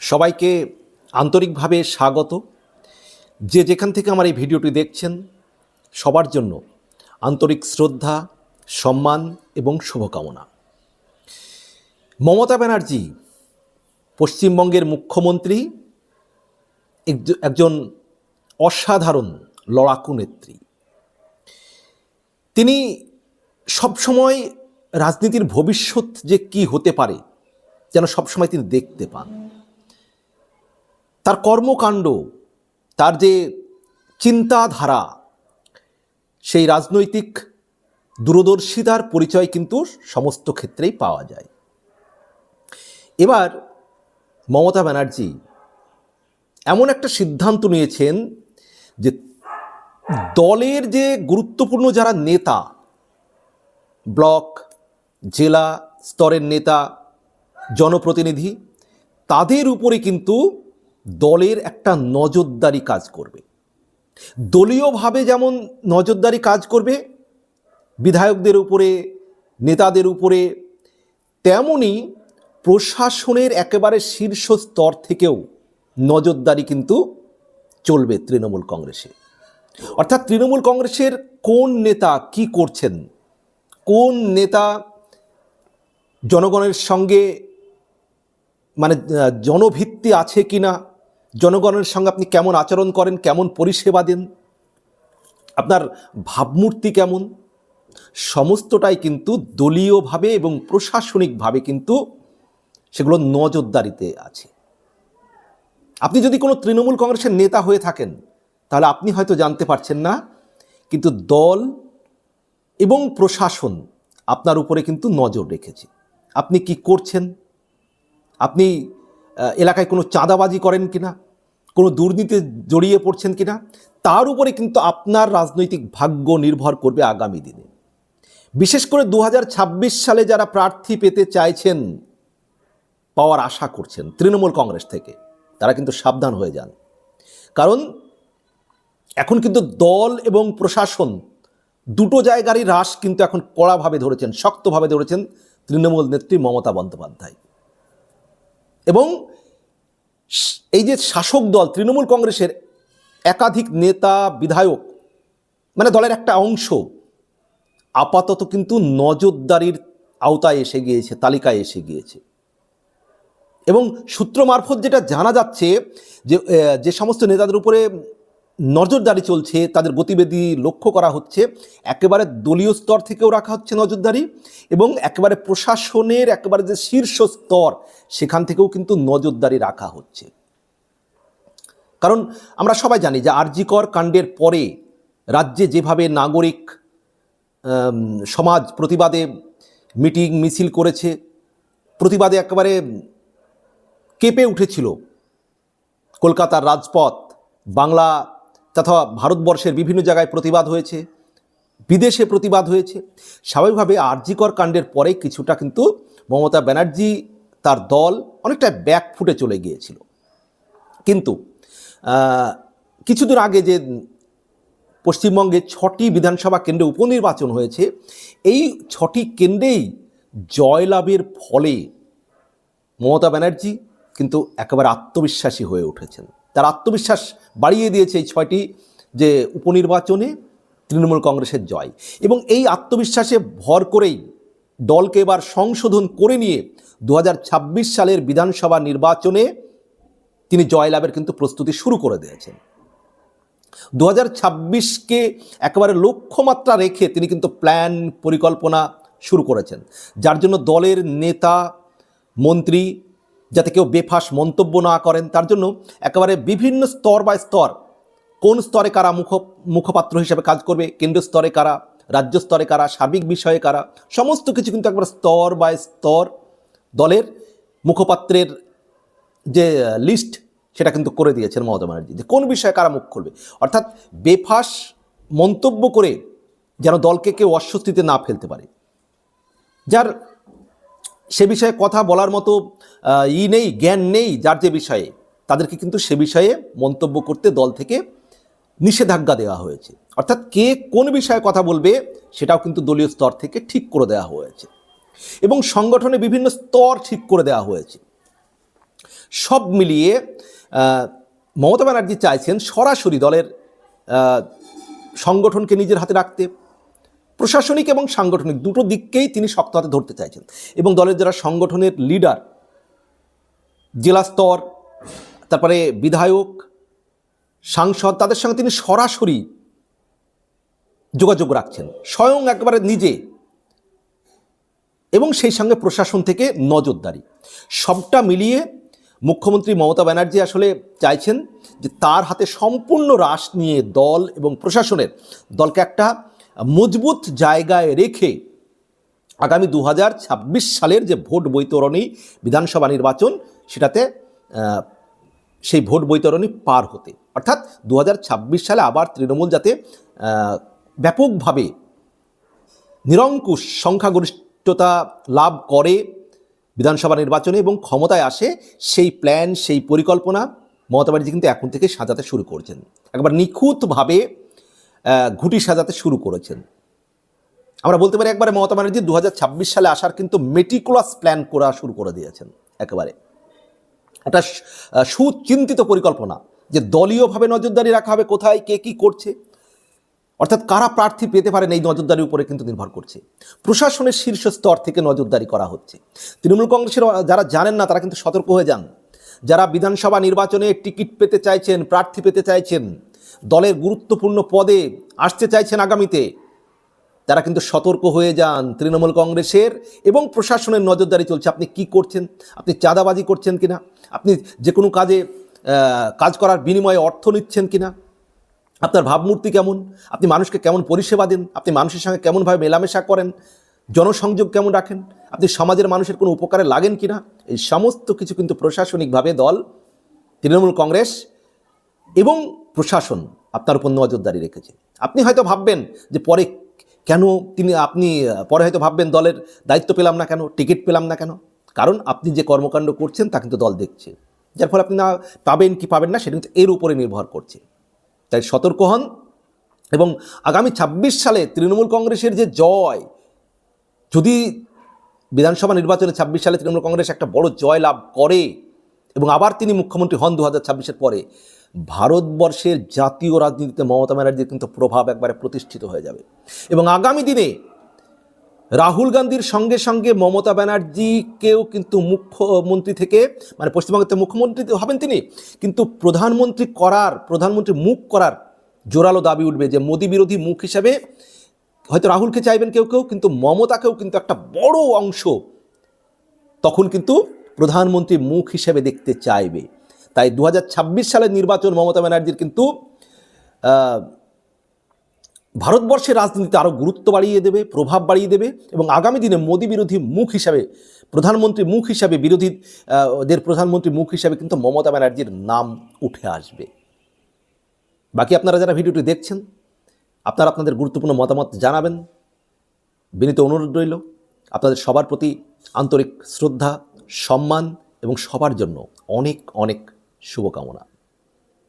সবাইকে আন্তরিকভাবে স্বাগত। যে যেখান থেকে আমার এই ভিডিওটি দেখছেন, সবার জন্য আন্তরিক শ্রদ্ধা, সম্মান এবং শুভকামনা। মমতা ব্যানার্জি, পশ্চিমবঙ্গের মুখ্যমন্ত্রী, একজ- একজন অসাধারণ লড়াকু নেত্রী। তিনি সবসময় রাজনীতির ভবিষ্যৎ যে কি হতে পারে, যেন সবসময় তিনি দেখতে পান। তার কর্মকাণ্ড, তার যে চিন্তাধারা, সেই রাজনৈতিক দূরদর্শিতার পরিচয় কিন্তু সমস্ত ক্ষেত্রেই পাওয়া যায়। এবার মমতা ব্যানার্জি এমন একটা সিদ্ধান্ত নিয়েছেন যে দলের যে গুরুত্বপূর্ণ যারা নেতা, ব্লক, জেলা স্তরের নেতা, জনপ্রতিনিধি, তাদের উপরে কিন্তু দলের একটা নজরদারি কাজ করবে। দলীয়ভাবে যেমন নজরদারি কাজ করবে, বিধায়কদের উপরে, নেতাদের উপরে, তেমনি প্রশাসনের একেবারে শীর্ষ স্তর থেকেও নজরদারি কিন্তু চলবে তৃণমূল কংগ্রেসে। অর্থাৎ তৃণমূল কংগ্রেসের কোন নেতা কি করছেন, কোন নেতা জনগণের সঙ্গে মানে জনভিত্তি আছে কি না জনগণের সঙ্গে আপনি কেমন আচরণ করেন, কেমন পরিষেবা দেন, আপনার ভাবমূর্তি কেমন, সমস্তটাই কিন্তু দলীয়ভাবে এবং প্রশাসনিকভাবে কিন্তু সেগুলো নজরদারিতে আছে। আপনি যদি কোনো তৃণমূল কংগ্রেসের নেতা হয়ে থাকেন, তাহলে আপনি হয়তো জানতে পারছেন না, কিন্তু দল এবং প্রশাসন আপনার উপরে কিন্তু নজর রেখেছে। আপনি কি করছেন? আপনি এলাকায় কোনো চাঁদাবাজি করেন কিনা? কোনো দুর্নীতি জড়িয়ে পড়ছেন কিনা? তার উপরে কিন্তু আপনার রাজনৈতিক ভাগ্য নির্ভর করবে আগামী দিনে। বিশেষ করে দু হাজার ছাব্বিশ সালে যারা প্রার্থী পেতে চাইছেন, পাওয়ার আশা করছেন তৃণমূল কংগ্রেস থেকে, তারা কিন্তু সাবধান হয়ে যান। কারণ এখন কিন্তু দল এবং প্রশাসন দুটো জায়গারই হ্রাস কিন্তু এখন কড়াভাবে ধরেছেন, শক্তভাবে ধরেছেন তৃণমূল নেত্রী মমতা বন্দ্যোপাধ্যায়। এবং এই যে শাসক দল, তৃণমূল কংগ্রেসের একাধিক নেতা, বিধায়ক মানে দলের একটা অংশ, আপাতত কিন্তু নজরদারির আওতায় এসে গিয়েছে, তালিকায় এসে গিয়েছে। এবং সূত্র মারফত যেটা জানা যাচ্ছে যে যে সমস্ত নেতাদের উপরে নজরদারি চলছে, তাদের গতিবিধি লক্ষ্য করা হচ্ছে, একেবারে দলীয় স্তর থেকেও রাখা হচ্ছে নজরদারি এবং একেবারে প্রশাসনের একেবারে যে শীর্ষ স্তর, সেখান থেকেও কিন্তু নজরদারি রাখা হচ্ছে। কারণ আমরা সবাই জানি যে আরজিকর কাণ্ডের পরে রাজ্যে যেভাবে নাগরিক সমাজ প্রতিবাদে মিটিং, মিছিল করেছে, প্রতিবাদে একেবারে কেঁপে উঠেছিল কলকাতার রাজপথ, বাংলা তথা ভারতবর্ষের বিভিন্ন জায়গায় প্রতিবাদ হয়েছে, বিদেশে প্রতিবাদ হয়েছে। স্বাভাবিকভাবে আরজিকর কাণ্ডের পরে কিছুটা কিন্তু মমতা ব্যানার্জি তার দল অনেকটা ব্যাক ফুটে চলে গিয়েছিল। কিন্তু কিছুদিন আগে যে পশ্চিমবঙ্গে ছটি বিধানসভা কেন্দ্রে উপনির্বাচন হয়েছে, এই ছটি কেন্দ্রেই জয়লাভের ফলে মমতা ব্যানার্জি কিন্তু একেবারে আত্মবিশ্বাসী হয়ে উঠেছেন। তার আত্মবিশ্বাস বাড়িয়ে দিয়েছে এই ছয়টি যে উপনির্বাচনে তৃণমূল কংগ্রেসের জয়। এবং এই আত্মবিশ্বাসে ভর করেই দলকে এবার সংশোধন করে নিয়ে দু হাজার ছাব্বিশ সালের বিধানসভা নির্বাচনে তিনি জয়লাভের কিন্তু প্রস্তুতি শুরু করে দিয়েছেন। দু হাজার ছাব্বিশকে একেবারে লক্ষ্যমাত্রা রেখে তিনি কিন্তু প্ল্যান পরিকল্পনা শুরু করেছেন। যার জন্য দলের নেতা, মন্ত্রী যাতে কেউ বেফাস মন্তব্য না করেন, তার জন্য একেবারে বিভিন্ন স্তর বাই স্তর কোন স্তরে কারা মুখ, মুখপাত্র হিসেবে কাজ করবে, কেন্দ্রীয় স্তরে কারা, রাজ্য স্তরে কারা, সার্বিক বিষয়ে কারা, সমস্ত কিছু কিন্তু একবার স্তর বাই স্তর দলের মুখপাত্রের যে লিস্ট সেটা কিন্তু করে দিয়েছেন মমতা ব্যানার্জি যে কোন বিষয়ে কারা মুখ খুলবে। অর্থাৎ বেফাস মন্তব্য করে যেন দলকে কেউ অস্বস্তিতে না ফেলতে পারে। যার সে বিষয়ে কথা বলার মতো ই নেই, জ্ঞান নেই যার যে বিষয়ে। তাদেরকে কিন্তু সে বিষয়ে মন্তব্য করতে দল থেকে নিষেধাজ্ঞা দেওয়া হয়েছে। অর্থাৎ কে কোন বিষয়ে কথা বলবে সেটাও কিন্তু দলীয় স্তর থেকে ঠিক করে দেওয়া হয়েছে। এবং সংগঠনে বিভিন্ন স্তর ঠিক করে দেওয়া হয়েছে। সব মিলিয়ে মমতা ব্যানার্জি চাইছেন সরাসরি দলের সংগঠনকে নিজের হাতে রাখতে। প্রশাসনিক এবং সাংগঠনিক দুটো দিককেই তিনি শক্ত হাতে ধরতে চাইছেন। এবং দলের যারা সংগঠনের লিডার জেলা স্তর, তারপরে বিধায়ক, সাংসদ, তাদের সঙ্গে তিনি সরাসরি যোগাযোগ রাখছেন। স্বয়ং একবারে নিজে। এবং সেই সঙ্গে প্রশাসন থেকে নজরদারি। সবটা মিলিয়ে মুখ্যমন্ত্রী মমতা ব্যানার্জি আসলে চাইছেন যে তার হাতে সম্পূর্ণ রাশ নিয়ে দল এবং প্রশাসনের দলকে একটা মজবুত জায়গায় রেখে আগামী দু হাজার ছাব্বিশ সালের যে ভোট বৈতরণী বিধানসভা নির্বাচন, সেটাতে সেই ভোট বৈতরণী পার হতে। অর্থাৎ দু হাজার ছাব্বিশ সালে আবার তৃণমূল যাতে ব্যাপকভাবে নিরঙ্কুশ সংখ্যাগরিষ্ঠতা লাভ করে বিধানসভা নির্বাচনে এবং ক্ষমতায় আসে, সেই প্ল্যান, সেই পরিকল্পনা মমতা ব্যানার্জি কিন্তু এখন থেকে সাজাতে শুরু করেছেন। একবার নিখুঁতভাবে ঘুঁটি সাজাতে শুরু করেছেন। আমরা বলতে পারি একবারে মমতা ব্যানার্জি দু হাজার ছাব্বিশ সালে আসার কিন্তু মেটিকুলাস প্ল্যান করা শুরু করে দিয়েছেন একেবারে। একটা সুচিন্তিত পরিকল্পনা যে দলীয়ভাবে নজরদারি রাখা হবে কোথায়, কে কি করছে, অর্থাৎ কারা প্রার্থী পেতে পারেন এই নজরদারির উপরে কিন্তু নির্ভর করছে। প্রশাসনের শীর্ষ স্তর থেকে নজরদারি করা হচ্ছে। তৃণমূল কংগ্রেসের যারা জানেন না তারা কিন্তু সতর্ক হয়ে যান। যারা বিধানসভা নির্বাচনে টিকিট পেতে চাইছেন, প্রার্থী পেতে চাইছেন দলের গুরুত্বপূর্ণ পদে আসতে চাইছেন আগামীতে। তারা কিন্তু সতর্ক হয়ে যান তৃণমূল কংগ্রেসের এবং প্রশাসনের নজরদারি চলছে। আপনি কি করছেন? আপনি চাঁদাবাজি করছেন কিনা? আপনি যে কোনো কাজে কাজ করার বিনিময়ে অর্থ নিচ্ছেন কিনা? আপনার ভাবমূর্তি কেমন? আপনি মানুষকে কেমন পরিষেবা দেন? আপনি মানুষের সঙ্গে কেমনভাবে মেলামেশা করেন? জনসংযোগ কেমন রাখেন? আপনি সমাজের মানুষের কোনো উপকারে লাগেন কিনা? এই সমস্ত কিছু কিন্তু প্রশাসনিকভাবে দল, তৃণমূল কংগ্রেস এবং প্রশাসন আপনার উপর নজরদারি রেখেছে। আপনি হয়তো ভাববেন যে পরে কেন তিনি, আপনি পরে হয়তো ভাববেন দলের দায়িত্ব পেলাম না কেন, টিকিট পেলাম না কেন? কারণ আপনি যে কর্মকাণ্ড করছেন তা কিন্তু দল দেখছে। যার ফলে আপনি না পাবেন কি পাবেন না, সেটা কিন্তু এর উপরে নির্ভর করছে। তাই সতর্ক হন এবং আগামী ২৬ সালে তৃণমূল কংগ্রেসের যে জয়, যদি বিধানসভা নির্বাচনে ২৬ সালে তৃণমূল কংগ্রেস একটা বড় জয় লাভ করে এবং আবার তিনি মুখ্যমন্ত্রী হন দু হাজার পরে ভারতবর্ষের জাতীয় রাজনীতিতে মমতা ব্যানার্জির কিন্তু প্রভাব একবারে প্রতিষ্ঠিত হয়ে যাবে। এবং আগামী দিনে রাহুল গান্ধীর সঙ্গে সঙ্গে মমতা ব্যানার্জিকেও কিন্তু মুখ্যমন্ত্রী থেকে মানে পশ্চিমবঙ্গের মুখ্যমন্ত্রী হবেন তিনি, কিন্তু প্রধানমন্ত্রী করার, প্রধানমন্ত্রী মুখ করার জোরালো দাবি উঠবে যে মোদী বিরোধী মুখ হিসাবে হয়তো রাহুলকে চাইবেন কেউ কেউ, কিন্তু মমতাকেও কিন্তু একটা বড় অংশ তখন কিন্তু প্রধানমন্ত্রী মুখ হিসেবে দেখতে চাইবে। তাই দু হাজার ছাব্বিশ সালের নির্বাচন মমতা ব্যানার্জির কিন্তু ভারতবর্ষের রাজনীতিতে আরও গুরুত্ব বাড়িয়ে দেবে প্রভাব বাড়িয়ে দেবে এবং আগামী দিনে মোদী বিরোধী মুখ হিসাবে প্রধানমন্ত্রী মুখ হিসাবে বিরোধী আহ, ওদের প্রধানমন্ত্রী মুখ হিসাবে কিন্তু মমতা ব্যানার্জির নাম উঠে আসবে। বাকি আপনারা যারা ভিডিওটি দেখছেন আপনারা আপনাদের গুরুত্বপূর্ণ মতামত জানাবেন। বিনীত অনুরোধ রইল আপনাদের সবার প্রতি আন্তরিক শ্রদ্ধা সম্মান এবং সবার জন্য অনেক অনেক শুভকামনা।